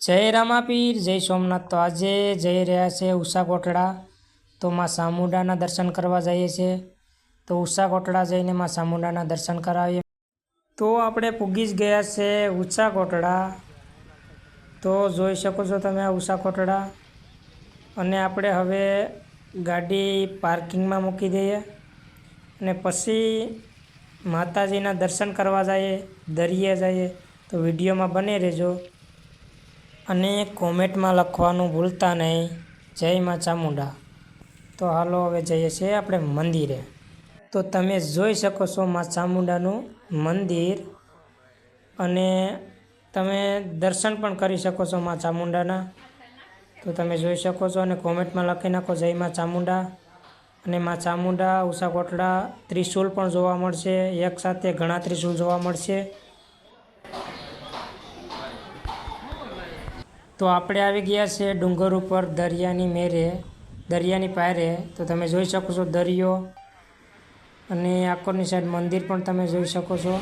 જય રામાપીર, જય સોમનાથ તો આજે જઈ રહ્યા છે ઉષા કોટડા. તો માં સામુંડાના દર્શન કરવા જઈએ છીએ તો ઉષા કોટડા જઈને માં સામુંડાના દર્શન કરાવીએ. તો આપણે પૂગી જ ગયા છે ઉષા કોટડા. તો જોઈ શકો છો તમે ઉષા કોટડા. અને આપણે હવે ગાડી પાર્કિંગમાં મૂકી દઈએ. અને પછી માતાજીના દર્શન કરવા જઈએ, દરિયે જઈએ. તો વિડીયોમાં બને રહેજો. અને કોમેન્ટમાં લખવાનું ભૂલતા નહીં. જય મા ચામુંડા તો હાલો હવે જઈએ છીએ આપણે મંદિરે. તો તમે જોઈ શકો છો મા ચામુંડાનું મંદિર અને તમે દર્શન પણ કરી શકો છો મા ચામુંડાના તો તમે જોઈ શકો છો અને કોમેન્ટમાં લખી નાખો જય મા ચામુંડા અને મા ચામુંડા ઉષા કોટડા ત્રિશુલ પણ જોવા મળશે. એક સાથે ઘણા ત્રિશુલ જોવા મળશે. તો આપણે આવી ગયા છે ડુંગર ઉપર દરિયાની મેરે, દરિયાની પાયરે. તો તમે જોઈ શકો છો દરિયો અને આકોરની સાઈડ મંદિર પણ તમે જોઈ શકો છો.